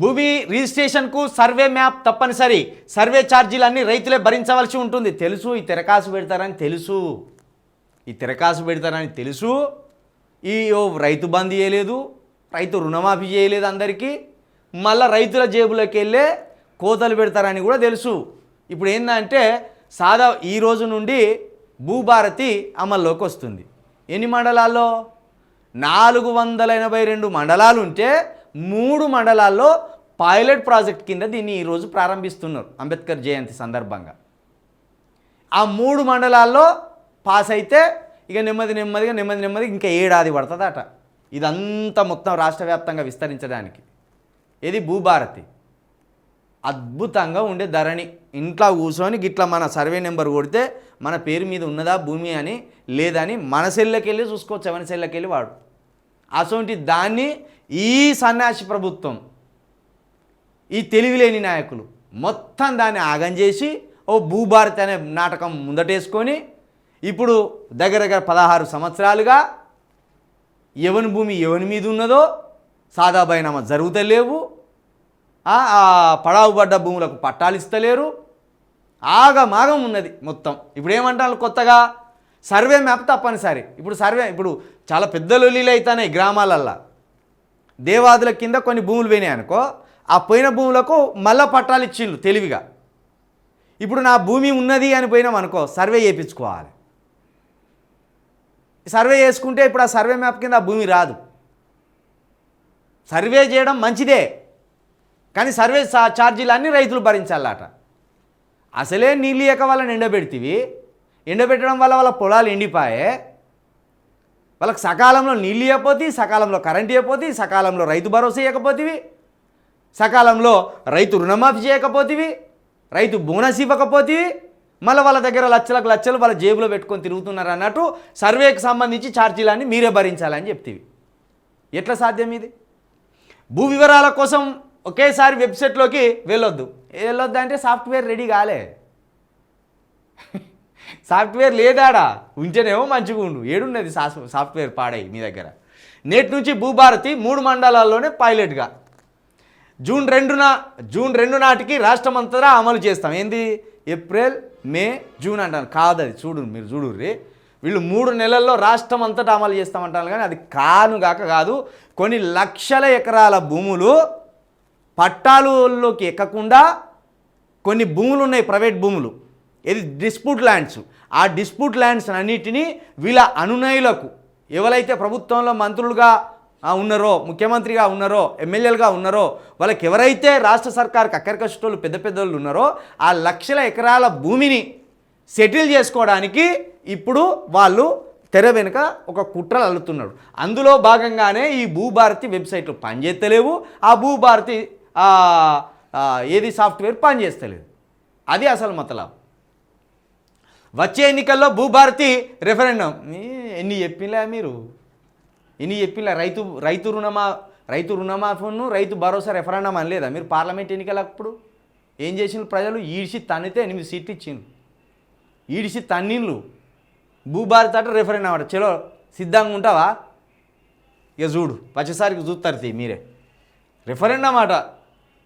భూమి రిజిస్ట్రేషన్కు survey map తప్పనిసరి. సర్వే ఛార్జీలన్నీ రైతులే భరించవలసి ఉంటుంది. తెలుసు ఈ తెరకాసు పెడతారని తెలుసు. ఈ తెరకాసు పెడతారని తెలుసు. ఈ ఓ రైతు బంద్ చేయలేదు. రైతు రుణమాఫీ చేయలేదు అందరికీ. మళ్ళీ రైతుల జేబులోకి వెళ్ళే కోతలు పెడతారని కూడా తెలుసు. ఇప్పుడు ఏంటంటే సాదా ఈ రోజు నుండి భూభారతి అమల్లోకి వస్తుంది. ఎన్ని మండలాల్లో? నాలుగు వందల ఎనభై రెండు మండలాలు ఉంటే మూడు మండలాల్లో పైలట్ ప్రాజెక్ట్ కింద దీన్ని ఈరోజు ప్రారంభిస్తున్నారు అంబేద్కర్ జయంతి సందర్భంగా. ఆ మూడు మండలాల్లో పాస్ అయితే ఇక నెమ్మది నెమ్మదిగా నెమ్మది నెమ్మది ఇంకా ఏడాది పడుతుందట. ఇదంతా మొత్తం రాష్ట్ర వ్యాప్తంగా విస్తరించడానికి. ఇది భూభారతి. అద్భుతంగా ఉండే ధరణి. ఇంట్లో కూర్చొని గిట్లా మన సర్వే నెంబర్ కొడితే మన పేరు మీద ఉన్నదా భూమి అని లేదని మన సెల్లకెళ్ళి చూసుకోవచ్చు ఎవరి సెల్లకెళ్ళి వాడు. అటువంటి దాన్ని ఈ సన్యాసి ప్రభుత్వం ఈ తెలివిలేని నాయకులు మొత్తం దాన్ని ఆగం చేసి ఓ భూభారతి అనే నాటకం ముందటేసుకొని ఇప్పుడు దగ్గర దగ్గర పదహారు సంవత్సరాలుగా ఎవని భూమి ఎవని మీద ఉన్నదో సాదా బైనామా జరుగుతలేవు పడావు పడ్డ భూములకు పట్టాలు ఇస్తలేరు ఆగమాగం ఉన్నది మొత్తం. ఇప్పుడు ఏమంటారు కొత్తగా? సర్వే మ్యాప్ తప్పనిసరి. ఇప్పుడు సర్వే ఇప్పుడు చాలా పెద్ద లొల్లీలు అవుతున్నాయి గ్రామాలల్లో. దేవాదుల కింద కొన్ని భూములు పోయినాయి అనుకో ఆ పోయిన భూములకు మళ్ళా పట్టాలు ఇచ్చిండ్రు తెలివిగా. ఇప్పుడు నా భూమి ఉన్నది అని పోయినాం అనుకో సర్వే చేయించుకోవాలి. సర్వే చేసుకుంటే ఇప్పుడు ఆ సర్వే మ్యాప్ కింద ఆ భూమి రాదు. సర్వే చేయడం మంచిదే. కానీ సర్వే ఛార్జీలు అన్నీ రైతులు భరించాలట. అసలే నీళ్ళు ఇయ్యక వాళ్ళని ఎండబెడితివి. ఎండబెట్టడం వల్ల వాళ్ళ పొలాలు ఎండిపాయే వాళ్ళకి సకాలంలో నీళ్ళు ఇవ్వకపోతే సకాలంలో కరెంట్ ఇవ్వకపోతే సకాలంలో రైతు భరోసా ఇవ్వకపోతేవి సకాలంలో రైతు రుణమాఫీ చేయకపోతేవి రైతు బోనస్ ఇవ్వకపోతేవి మళ్ళీ వాళ్ళ దగ్గర లక్షలకు లక్షలు వాళ్ళ జేబులో పెట్టుకొని తిరుగుతున్నారు అన్నట్టు సర్వేకి సంబంధించి ఛార్జీలన్నీ మీరే భరించాలని చెప్తీవి. ఎట్లా సాధ్యం ఇది? భూ వివరాల కోసం ఒకేసారి వెబ్సైట్లోకి వెళ్ళొద్దు. వెళ్ళొద్దు అంటే సాఫ్ట్వేర్ రెడీ కాలే. సాఫ్ట్వేర్ లేదాడా? ఉంటేనేమో మంచిగా ఉండు. ఏడున్నది సా- సాఫ్ట్వేర్ పాడై మీ దగ్గర. నేటి నుంచి భూభారతి మూడు మండలాల్లోనే పైలట్గా. జూన్ రెండున జూన్ రెండు నాటికి రాష్ట్రమంతటా అమలు చేస్తాం. ఏంది? ఏప్రిల్ మే జూన్ అంటాను. కాదు అది చూడు మీరు చూడుర్రి. వీళ్ళు మూడు నెలల్లో రాష్ట్రం అంతటా అమలు చేస్తామంటారు కానీ అది కానుగాక కాదు. కొన్ని లక్షల ఎకరాల భూములు పట్టాలులోకి ఎక్కకుండా కొన్ని భూములు ఉన్నాయి ప్రైవేట్ భూములు. ఇది డిస్ప్యూట్ ల్యాండ్స్ ఆ డిస్ప్యూట్ ల్యాండ్స్ అన్నిటినీ వీళ్ళ అనునయులకు ఎవరైతే ప్రభుత్వంలో మంత్రులుగా ఉన్నారో ముఖ్యమంత్రిగా ఉన్నారో ఎమ్మెల్యేలుగా ఉన్నారో వాళ్ళకి ఎవరైతే రాష్ట్ర సర్కార్కి అక్కరికష్టోళ్ళు పెద్ద పెద్దోళ్ళు ఉన్నారో ఆ లక్షల ఎకరాల భూమిని సెటిల్ చేసుకోవడానికి ఇప్పుడు వాళ్ళు తెర వెనుక ఒక కుట్రలు అల్లుతున్నాడు అందులో భాగంగానే ఈ భూభారతి వెబ్సైట్లు పనిచేస్తలేవు. ఆ భూభారతి ఏది సాఫ్ట్వేర్ పనిచేస్తలేదు. అది అసలు మతలాభం. వచ్చే ఎన్నికల్లో భూభారతి రెఫరెండం ఎన్ని చెప్పిలా మీరు? ఎన్ని చెప్పిలా? రైతు రైతు రుణమా రైతు రుణమాఫీను రైతు భరోసా రెఫరెండం అనలేదా? మీరు పార్లమెంట్ ఎన్నికలప్పుడు ఏం చేసిండ్రు ప్రజలు? ఈడిసి తన్నితే ఎనిమిది సీట్లు ఇచ్చిండ్రు. ఈడిసి తన్నిళ్ళు భూభారతి అట రెఫరెండం అన్నమాట చలో సిద్ధంగా ఉంటావా? ఇక చూడు వచ్చేసరికి చూస్తారు మీరే. రెఫరెండం అట.